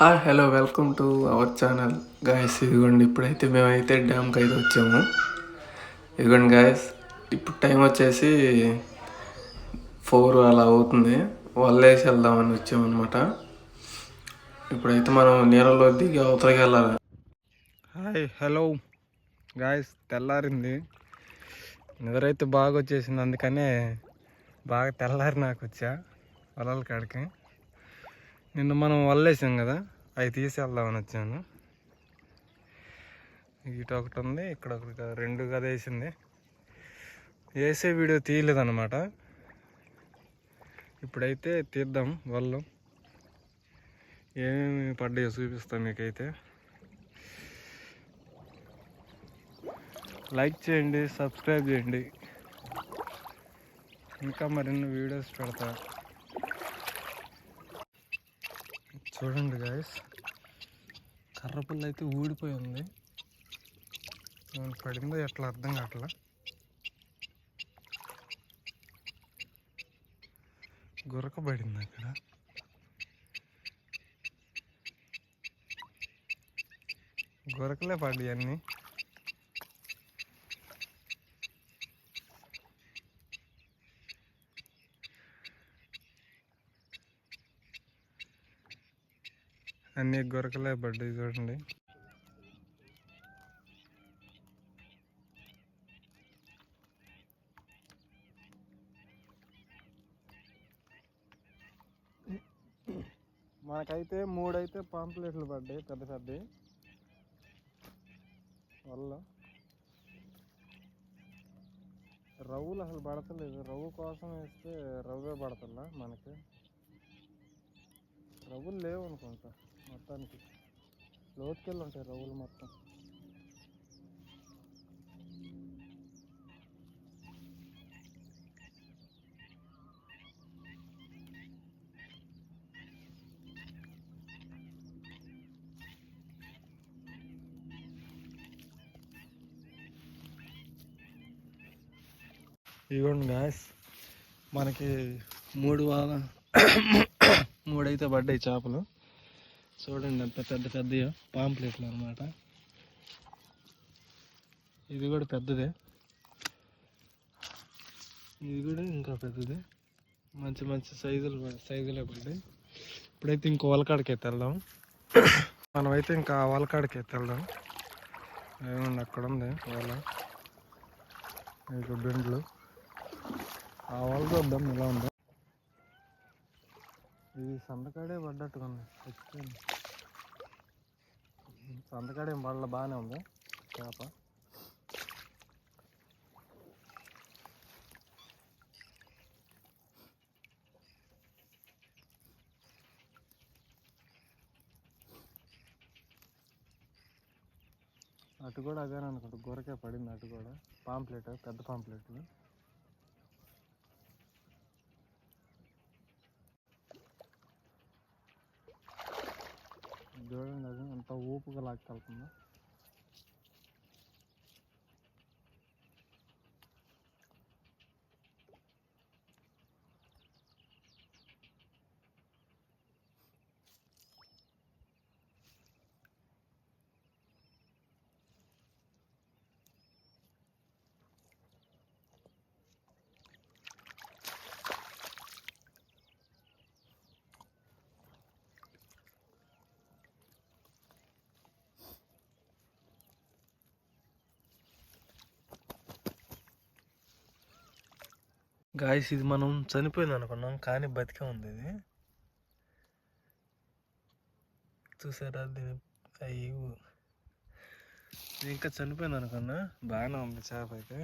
Hi hello welcome to our channel guys ఇదిగోండి ఇప్పుడైతే మేమైతే డ్యామ్కి అయితే వచ్చాము. ఇదిగోండి గాయస్ ఇప్పుడు టైం వచ్చేసి ఫోర్ అలా అవుతుంది. వల్లేసి వెళ్దామని వచ్చామన్నమాట. ఇప్పుడైతే మనం నీళ్ళలో దిగి అవతలకి వెళ్ళాలి. హాయ్ హలో గాయస్ తెల్లారింది. నిద్రైతే బాగా వచ్చేసింది అందుకనే బాగా తెల్లారి నాకు వచ్చా పొలాల కాడికి నిన్న మనం వల్లేసాం కదా అవి తీసి వెళ్దామని వచ్చాను. ఇటు ఒకటి ఉంది ఇక్కడ ఒకటి రెండు కదా వేసింది. వేసే వీడియో తీయలేదన్నమాట. ఇప్పుడైతే తీద్దాం వల్లం ఏమేమి పడ్డాయో చూపిస్తాం మీకైతే. లైక్ చేయండి సబ్స్క్రైబ్ చేయండి. ఇంకా మరిన్ని వీడియోస్ పెడతా. చూడండి గాయస్ కర్రపుల్ల అయితే ఊడిపోయి ఉంది. నేను పడిందో ఎట్లా అర్థం కావట్లా? గురక పడింది అక్కడ గురకలే పడి అన్నీ. అన్ని గొరకలే పడ్డాయి చూడండి. మనకైతే మూడైతే పాంప్లెట్లు పడ్డాయి పెద్ద పెద్దవి వల్ల. రవ్వులు అసలు పడతలేదు. రవ్వు కోసం వేస్తే రవ్వే పడతలా మనకి? రవ్వులు లేవు అనుకుంటా మొత్తానికి. లోతుకెళ్ళి ఉంటాయి రవ్వులు మొత్తం. ఇవ్వండి గాయస్ మనకి మూడు వాల మూడైతే పడ్డాయి చేపలు. చూడండి ఎంత పెద్ద పెద్దయో పాంప్లెట్లు అనమాట ఇది కూడా పెద్దదే. ఇది కూడా ఇంకా పెద్దదే. మంచి మంచి సైజులు సైజులే పడ్డాయి. ఇప్పుడైతే ఇంకో వలకాడికి అయితే వెళ్దాం మనమైతే ఇంకా వలకాడికి అయితే వెళ్దాం ఏముంది అక్కడ ఉంది వల. ఇంకా బెండ్లు. ఆ వల చూద్దాం ఇలా ఉందో? ఇది సంతకాడే పడ్డట్టుగా ఉంది ఎక్కింది. సంతకాడే వాళ్ళ బాగానే ఉంది. చేప. అటు కూడా అదే అనుకుంటా గొరకే పడింది అటు కూడా. పాంప్లెట్ పెద్ద పాంప్లెట్లు చూడండి అది ఎంత ఊపుగా లాక్కెళ్తుందో. గాయస్ ఇది మనం చనిపోయింది అనుకున్నాం కానీ బతికే ఉంది ఇది. చూసారా? దీని అయ్యో. ఇంకా చనిపోయింది అనుకున్నా. బాగానే ఉంది చేప అయితే.